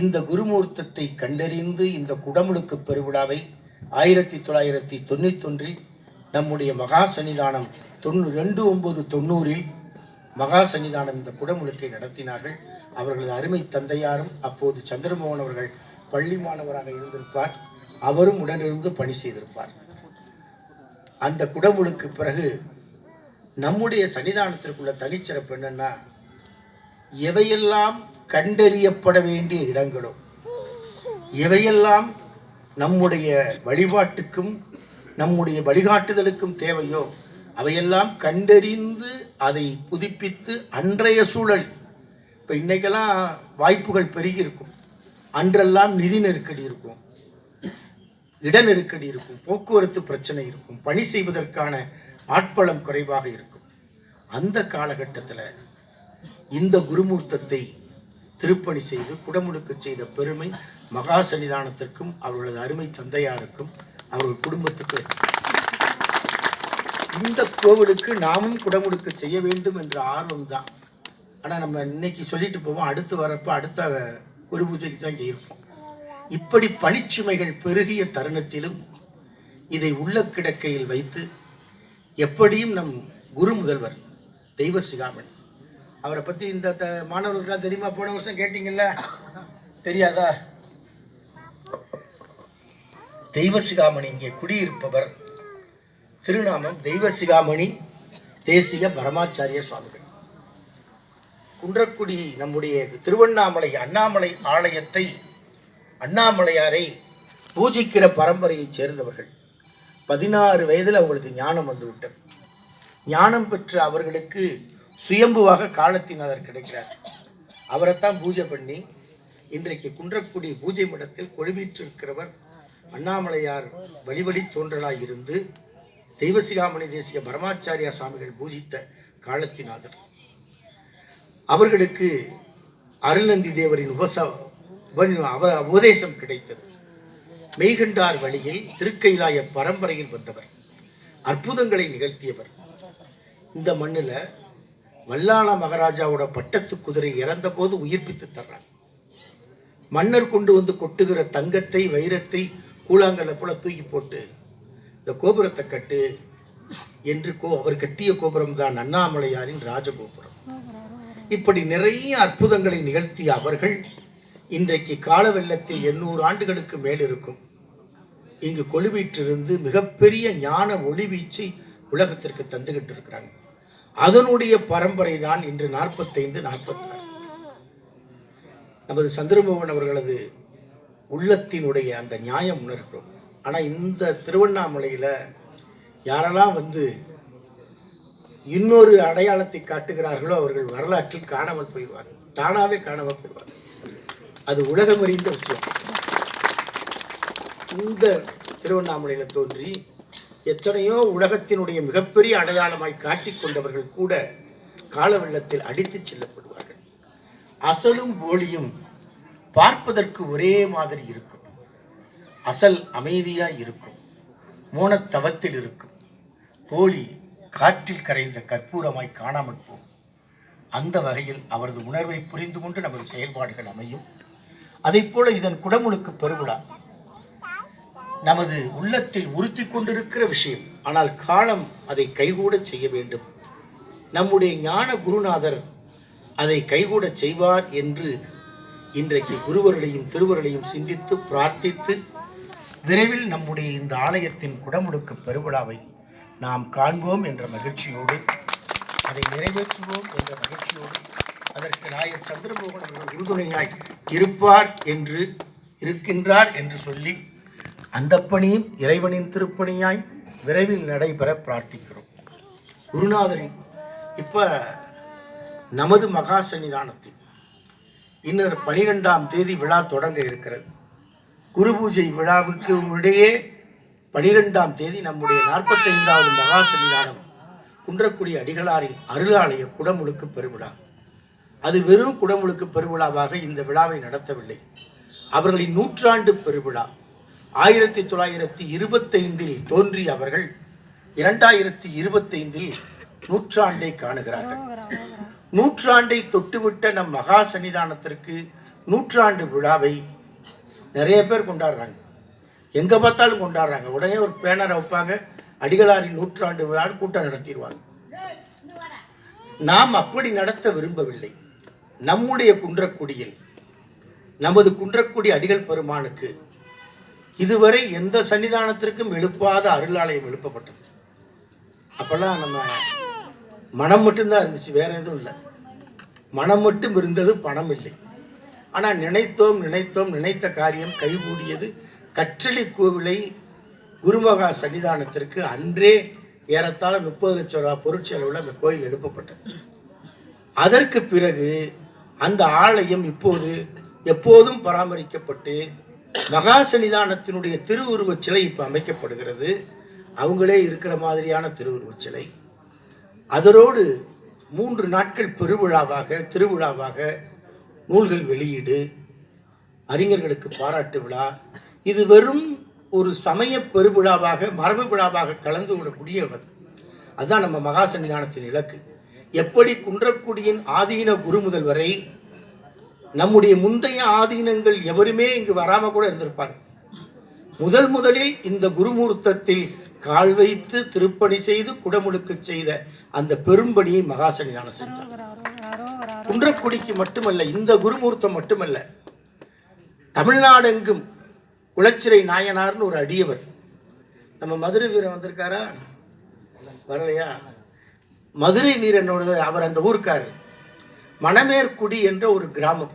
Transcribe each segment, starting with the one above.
இந்த குருமூர்த்தத்தை கண்டறிந்து இந்த குடமுழுக்கு பெருவிழாவை ஆயிரத்தி தொள்ளாயிரத்தி தொண்ணூத்தொன்றில் நம்முடைய மகா சன்னிதானம் தொண்ணூ ரெண்டு ஒன்பது தொண்ணூறில் மகா சன்னிதானம் இந்த குடமுழுக்கை நடத்தினார்கள். அவர்களது அருமை தந்தையாரும் அப்போது சந்திரமோகன் அவர்கள் பள்ளி மாணவராக இருந்திருப்பார். அவரும் உடனிருந்து பணி செய்திருப்பார். அந்த குடமுழுக்கு பிறகு நம்முடைய சன்னிதானத்திற்குள்ள தனிச்சிறப்பு என்னன்னா எவையெல்லாம் கண்டறியப்பட வேண்டிய இடங்களோ எவையெல்லாம் நம்முடைய வழிபாட்டுக்கும் நம்முடைய வழிகாட்டுதலுக்கும் தேவையோ? அவையெல்லாம் கண்டறிந்து அதை புதுப்பித்து அன்றைய சூழல். இப்போ இன்றைக்கெல்லாம் வாய்ப்புகள் பெருகி இருக்கும் அன்றெல்லாம் நிதி நெருக்கடி இருக்கும். இட நெருக்கடி இருக்கும். போக்குவரத்து பிரச்சனை இருக்கும். பணி செய்வதற்கான ஆட்பலம் குறைவாக இருக்கும். அந்த காலகட்டத்தில் இந்த குருமூர்த்தத்தை திருப்பணி செய்து குடமுழுக்கு செய்த பெருமை மகா சன்னிதானத்திற்கும் அவர்களது அருமை தந்தையாருக்கும் அவர்கள் குடும்பத்துக்கு. இந்த கோவிலுக்கு நாமும் குடமுழுக்கு செய்ய வேண்டும் என்ற ஆர்வம் தான் ஆனால் நம்ம இன்னைக்கு சொல்லிட்டு போவோம் அடுத்து வரப்போ அடுத்த குரு பூஜைக்கு தான் இங்கே இருப்போம். இப்படி பணிச்சுமைகள் பெருகிய தருணத்திலும் இதை உள்ள கிடக்கையில் வைத்து எப்படியும் நம் குரு முதல்வர் தெய்வ சிகாமன் அவரை பற்றி இந்த த- மாணவர்களுக்கெல்லாம் தெரியுமா? போன வருஷம் கேட்டீங்கல்ல? தெரியாதா? தெய்வசிகாமணி இங்கே குடியிருப்பவர் திருநாமம் தெய்வசிகாமணி தேசிய தேசிக பரமாச்சாரிய சுவாமிகள். குன்றக்குடி நம்முடைய திருவண்ணாமலை அண்ணாமலை ஆலயத்தை அண்ணாமலையாரை பூஜிக்கிற பரம்பரையைச் சேர்ந்தவர்கள். பதினாறு வயதில் அவங்களுக்கு ஞானம் வந்து விட்டது ஞானம் பெற்ற அவர்களுக்கு சுயம்புவாக காலத்தினாளர் கிடைக்கிறார். அவரைத்தான் பூஜை பண்ணி இன்றைக்கு குன்றக்குடி பூஜை மடத்தில் கொழுவிற்றிருக்கிறவர் அண்ணாமலையார் வழிபடி தோன்றலாய் இருந்து தெய்வசிகாமணி தேசிய பரமாச்சாரியா சுவாமிகள் பூஜித்த காலத்தினாதர். அவர்களுக்கு அருள்நந்தி தேவரின் உபச அவர் அவ உபதேசம் கிடைத்தது. மெய்கண்டார் வழியில் திருக்கைலாய பரம்பரையில் வந்தவர். அற்புதங்களை நிகழ்த்தியவர். இந்த மண்ணில் வல்லாள மகாராஜாவோட பட்டத்து குதிரை இறந்த போது உயிர்ப்பித்து தர்றாங்க மன்னர் கொண்டு வந்து கொட்டுகிற தங்கத்தை வைரத்தை கூழாங்கல்ல போல தூக்கி போட்டு இந்த கோபுரத்தை கட்டு என்று கோ அவர் கட்டிய கோபுரம் தான் அண்ணாமலையாரின் ராஜகோபுரம். இப்படி நிறைய அற்புதங்களை நிகழ்த்திய அவர்கள் இன்றைக்கு கால வெள்ளத்தில் எண்ணூறு ஆண்டுகளுக்கு மேல் இருக்கும். இங்கு கொழுவீற்றிருந்து மிகப்பெரிய ஞான ஒளி வீச்சை உலகத்திற்கு தந்துகிட்டு இருக்கிறாங்க. அதனுடைய பரம்பரை தான் இன்று நாற்பத்தைந்து நாற்பத்தி நமது சந்திரமோகன் அவர்களது உள்ளத்தினுடைய அந்த நியாயம் உணர்கிறோம். ஆனால் இந்த திருவண்ணாமலையில் யாரெல்லாம் வந்து இன்னொரு அடையாளத்தை காட்டுகிறார்களோ அவர்கள் வரலாற்றில் காணாமல் போயிடுவார்கள் தானாகவே காணாமல் போயிடுவார்கள் அது உலகமறிந்த விஷயம். இந்த திருவண்ணாமலையில் தோன்றி எத்தனையோ உலகத்தினுடைய மிகப்பெரிய அடையாளமாய் காட்டிக்கொண்டவர்கள் கூட கால வெள்ளத்தில் அடித்துச் செல்லப்படுவார்கள். அசலும் போலியும் பார்ப்பதற்கு ஒரே மாதிரி இருக்கும். அசல் அமைதியா இருக்கும். மோனத்தவத்தில் இருக்கும். போலி காற்றில் கரைந்த கற்பூரமாய் காணாமல் போகும். அந்த வகையில் அவரது உணர்வை புரிந்து கொண்டு நமது செயல்பாடுகள் அமையும். அதைப் போல இதன் குடமுழுக்கு பெருவிழா. நமது உள்ளத்தில் உறுத்தி கொண்டிருக்கிற விஷயம். ஆனால் காலம் அதை கைகூடச் செய்ய வேண்டும். நம்முடைய ஞான குருநாதர் அதை கைகூடச் செய்வார் என்று இன்றைக்கு குருவர்களையும் திருவர்களையும் சிந்தித்து பிரார்த்தித்து விரைவில் நம்முடைய இந்த ஆலயத்தின் குடமுழுக்கு பெருவிழாவை நாம் காண்போம் என்ற மகிழ்ச்சியோடு அதை நிறைவேற்றுவோம் என்ற மகிழ்ச்சியோடு அதற்கு நாயர் சந்திரமோகன் அவர்கள் உறுதுணையாய் இருப்பார் என்று இருக்கின்றார் என்று சொல்லி அந்த பணியும் இறைவனின் திருப்பணியாய் விரைவில் நடைபெற பிரார்த்திக்கிறோம். குருநாதரின் இப்போ நமது மகா சன்னிதானத்தில் இன்னொரு பனிரெண்டாம் தேதி விழா தொடங்க இருக்கிறது. குரு பூஜை விழாவுக்கு இடையே பனிரெண்டாம் தேதி நம்முடைய நாற்பத்தைந்தாவது மகா சன்னிதானம் குன்றக்குடி அடிகளாரின் அருளாலய குடமுழுக்கு பெருவிழா. அது வெறும் குடமுழுக்கு பெருவிழாவாக இந்த விழாவை நடத்தவில்லை. அவர்களின் நூற்றாண்டு பெருவிழா. ஆயிரத்தி தொள்ளாயிரத்தி இருபத்தைந்தில் தோன்றிய அவர்கள் இரண்டாயிரத்தி இருபத்தைந்தில் நூற்றாண்டை காணுகிறார்கள். நூற்றாண்டை தொட்டுவிட்ட நம் மகா சன்னிதானத்திற்கு நூற்றாண்டு விழாவை நிறைய பேர் கொண்டாடுறாங்க. எங்கே பார்த்தாலும் கொண்டாடுறாங்க. உடனே ஒரு பேனரை வைப்பாங்க. அடிகளாரின் நூற்றாண்டு விழான்னு கூட்டம் நடத்திடுவாங்க. நாம் அப்படி நடத்த விரும்பவில்லை. நம்முடைய குன்றக்குடியில் நமது குன்றக்குடி அடிகள் பெருமானுக்கு இதுவரை எந்த சன்னிதானத்திற்கும் எழுப்பாத அருளாலயம் எழுப்பப்பட்டது. அப்பெல்லாம் நம்ம மனம் மட்டும்தான் இருந்துச்சு வேற எதுவும் இல்லை. மனம் மட்டும் இருந்தது பணம் இல்லை. ஆனால் நினைத்தோம் நினைத்தோம் நினைத்த காரியம் கைகூடியது. கற்றளி கோவிலை குருமகா சன்னிதானத்திற்கு அன்றே ஏறத்தாழ முப்பது லட்சம் ரூபா பொருட்செலவில் அந்த கோயில் எழுப்பப்பட்டது. அதற்கு பிறகு அந்த ஆலயம் இப்போது எப்போதும் பராமரிக்கப்பட்டு மகா சன்னிதானத்தினுடைய திருவுருவச் சிலை இப்போ அமைக்கப்படுகிறது. அவங்களே இருக்கிற மாதிரியான திருவுருவச் சிலை. அதனோடு மூன்று நாட்கள் பெருவிழாவாக திருவிழாவாக நூல்கள் வெளியீடு அறிஞர்களுக்கு பாராட்டு விழா. இது வெறும் ஒரு சமய பெருவிழாவாக மரபு விழாவாக கலந்து விடக்கூடியவது அதுதான் நம்ம மகா சன்னிதானத்தின் இலக்கு. எப்படி குன்றக்குடியின் ஆதீன குரு முதல்வரை நம்முடைய முந்தைய ஆதீனங்கள் எவருமே இங்கு வராம கூட இருந்திருப்பாங்க. முதல் முதலில் இந்த குருமூர்த்தத்தில் கால் வைத்து திருப்பணி செய்து குடமுழுக்கு செய்த அந்த பெரும்பணியை மகா சன்னிதானம் செஞ்சார். குன்றக்குடிக்கு மட்டுமல்ல இந்த குருமூர்த்தம் மட்டுமல்ல தமிழ்நாடெங்கும் குளச்சிறை நாயனார்னு ஒரு அடியவர் நம்ம மதுரை வீரன் வந்திருக்காரா? வரலையா? மதுரை வீரனோட அவர் அந்த ஊருக்காரு மணமேற்குடி என்ற ஒரு கிராமம்.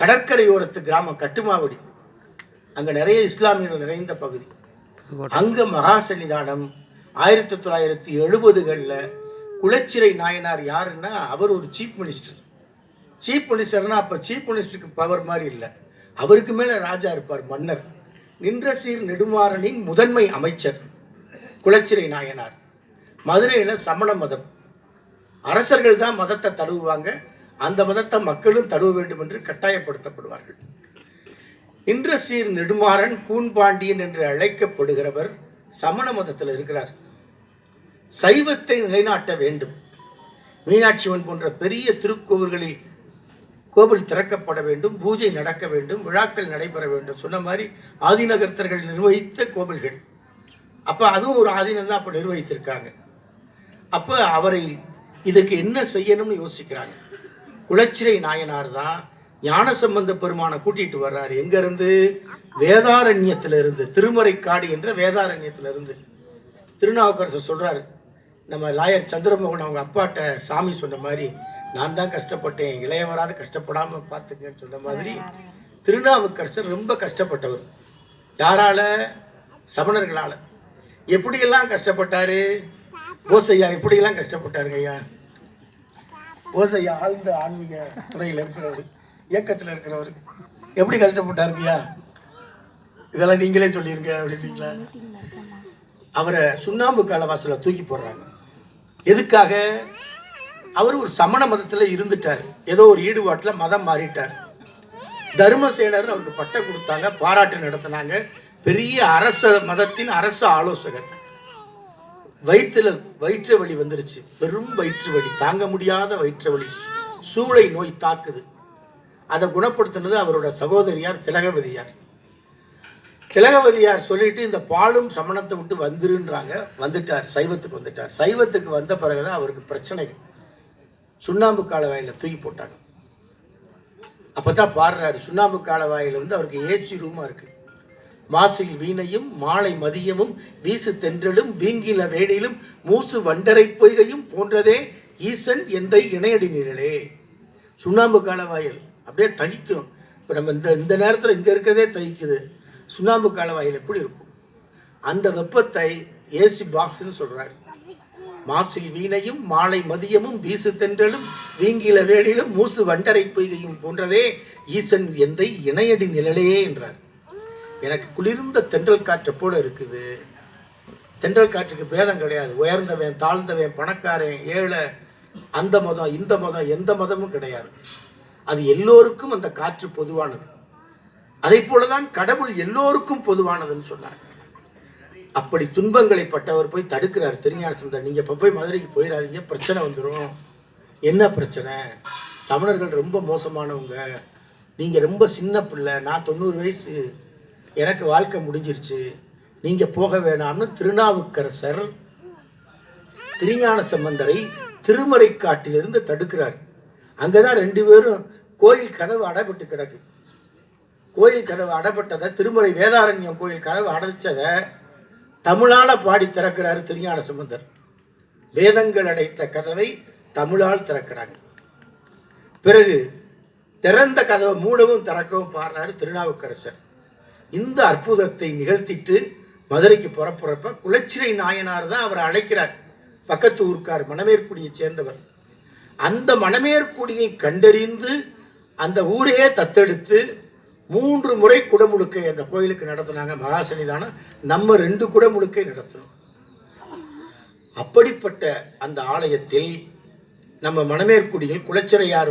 கடற்கரையோரத்து கிராமம் கட்டுமாவடி. அங்க நிறைய இஸ்லாமியர்கள் நிறைந்த பகுதி. அங்க மகா சன்னிதானம் ஆயிரத்தி தொள்ளாயிரத்தி எழுபதுகளில் குளச்சிறை நாயனார் யாருன்னா அவர் ஒரு சீஃப் மினிஸ்டர் சீஃப் மினிஸ்டர்னா அப்போ சீஃப் மினிஸ்டருக்கு பவர் மாதிரி இல்லை. அவருக்கு மேலே ராஜா இருப்பார் மன்னர். நின்ற சீர் நெடுமாறனின் முதன்மை அமைச்சர் குளச்சிறை நாயனார். மதுரையில் சமண மதம். அரசர்கள் தான் மதத்தை தழுவுவாங்க அந்த மதத்தை மக்களும் தழுவ வேண்டும் என்று கட்டாயப்படுத்தப்படுவார்கள். இன்ற சீர் நெடுமாறன் கூன்பாண்டியன் என்று அழைக்கப்படுகிறவர் சமண மதத்தில் இருக்கிறார். சைவத்தை நிலைநாட்ட வேண்டும். மீனாட்சிவன் போன்ற பெரிய திருக்கோவில்களில் கோவில் திறக்கப்பட வேண்டும் பூஜை நடக்க வேண்டும் விழாக்கள் நடைபெற வேண்டும். சொன்ன மாதிரி ஆதிநகர்த்தர்கள் நிர்வகித்த கோவில்கள். அப்போ அதுவும் ஒரு ஆதீனம் தான் அப்போ நிர்வகித்திருக்காங்க. அப்போ அவரை இதுக்கு என்ன செய்யணும்னு யோசிக்கிறாங்க. குளச்சிறை நாயனார் தான் ஞானசம்பந்த பெருமானை கூட்டிட்டு வர்றாரு. எங்க இருந்து வேதாரண்யத்துல இருந்து திருமறைக்காடு என்ற வேதாரண்யத்துல இருந்து திருநாவுக்கரசர் சொல்றாரு நம்ம லாயர் சந்திரமோகன் அவங்க அப்பாட்ட சாமி சொன்ன மாதிரி நான் தான் கஷ்டப்பட்டேன் இளையவராது கஷ்டப்படாம பார்த்துங்கன்னு சொன்ன மாதிரி திருநாவுக்கரசர் ரொம்ப கஷ்டப்பட்டவர். யாரால? சமணர்களால. எப்படியெல்லாம் கஷ்டப்பட்டாரு? போசையா எப்படியெல்லாம் கஷ்டப்பட்டாருங்க ஐயா? ஓசையா ஆழ்ந்த ஆன்மீக துறையில் இருக்கிறவர் இயக்கத்தில் இருக்கிறவர். எப்படி கஷ்டப்பட்டாருங்கய்யா இதெல்லாம் நீங்களே சொல்லிருங்க அப்படின்றீங்களா? அவரை சுண்ணாம்பு காலவாசல தூக்கி போடுறாங்க. எதுக்காக? அவர் ஒரு சமண மதத்தில் இருந்துட்டார். ஏதோ ஒரு ஈடுபாட்டில் மதம் மாறிட்டார். தர்மசேனர் அவருக்கு பட்டம் கொடுத்தாங்க பாராட்டு நடத்தினாங்க. பெரிய அரச மதத்தின் அரச ஆலோசகர். வயிற்றுல வயிற்று வலி வந்துருச்சு. பெரும் வயிற்று வலி. தாங்க முடியாத வயிற்று வலி. சூளை நோய் தாக்குது. அதை குணப்படுத்தினது அவரோட சகோதரியார் திலகவதியார். திலகவதியார் சொல்லிட்டு இந்த பாலும் சமணத்தை விட்டு வந்துருன்றாங்க. வந்துட்டார் சைவத்துக்கு வந்துட்டார். சைவத்துக்கு வந்த பிறகுதான் அவருக்கு பிரச்சனைகள். சுண்ணாம்பு காலவாயில தூக்கி போட்டாங்க. அப்பதான் பாடுறாரு. சுண்ணாம்பு காலவாயில வந்து அவருக்கு ஏசி ரூமா இருக்கு. மாசில் வீணையும் மாலை மதியமும் வீசு தென்றலும் வீங்கில வேடிலும் மூசு வண்டரை பொய்கையும் போன்றதே ஈசன் எந்தை இணையடி நிழலே சுண்ணாம்பு காலவாயில். அப்படியே தகிக்கும். இப்போ நம்ம இந்த இந்த நேரத்தில் இங்கே இருக்கிறதே தகிக்குது. சுண்ணாம்பு காலவாயில் எப்படி இருக்கும்? அந்த வெப்பத்தை ஏசி பாக்ஸ்னு சொல்கிறாரு மாசில் வீணையும் மாலை மதியமும் வீசு தென்றலும் வீங்கில வேளிலும் மூசு வண்டரை பொய்கையும் போன்றதே ஈசன் எந்தை இணையடி நிழலே என்றார். எனக்கு குளிர்ந்த தென்றல் காற்றை போல இருக்குது. தென்றல் காற்றுக்கு பேதம் கிடையாது. உயர்ந்தவன் தாழ்ந்தவன் பணக்காரன் ஏழை அந்த மதம் இந்த மதம் எந்த மதமும் கிடையாது. அது எல்லோருக்கும் அந்த காற்று பொதுவானது. அதை போலதான் கடவுள் எல்லோருக்கும் பொதுவானதுன்னு சொன்னார். அப்படி துன்பங்களை பட்டவர் போய் தடுக்கிறார். திருஞான சுந்தர்? நீங்க இப்ப போய் மதுரைக்கு போயிடாதீங்க பிரச்சனை வந்துடும் என்ன பிரச்சனை? சமணர்கள் ரொம்ப மோசமானவங்க. நீங்கள் ரொம்ப சின்ன பிள்ளை நான் தொண்ணூறு வயசு எனக்கு வாழ்க்கை முடிஞ்சிருச்சு. நீங்கள் போக வேணாம்னு திருநாவுக்கரசர் திருஞான சம்பந்தரை திருமறை காட்டிலிருந்து தடுக்கிறார். அங்கே தான் ரெண்டு பேரும் கோயில் கதவு அடைபட்டு கிடக்கு. கோயில் கதவு அடைபட்டதை திருமறை வேதாரண்யம் கோயில் கதவு அடைச்சதை தமிழால் பாடி திறக்கிறாரு திருஞான சம்பந்தர். வேதங்கள் அடைத்த கதவை தமிழால் திறக்கிறாங்க. பிறகு திறந்த கதவை மூடவும் திறக்கவும் பாடுறாரு திருநாவுக்கரசர். இந்த அற்புதத்தை நிகழ்த்திட்டு மதுரைக்கு புறப்புறப்ப குலச்சிறை நாயனார் தான் அவரை அழைக்கிறார். பக்கத்து ஊர்க்கார் மணமேற்குடியை சேர்ந்தவர். அந்த மணமேற்குடியை கண்டறிந்து அந்த ஊரையே தத்தெடுத்து மூன்று முறை குடமுழுக்கை அந்த கோயிலுக்கு நடத்தினாங்க. மகாசனிதானம் நம்ம ரெண்டு குடமுழுக்கை நடத்தணும் அப்படிப்பட்ட அந்த ஆலயத்தில் நம்ம மணமேற்குடியில் குலச்சிறையார்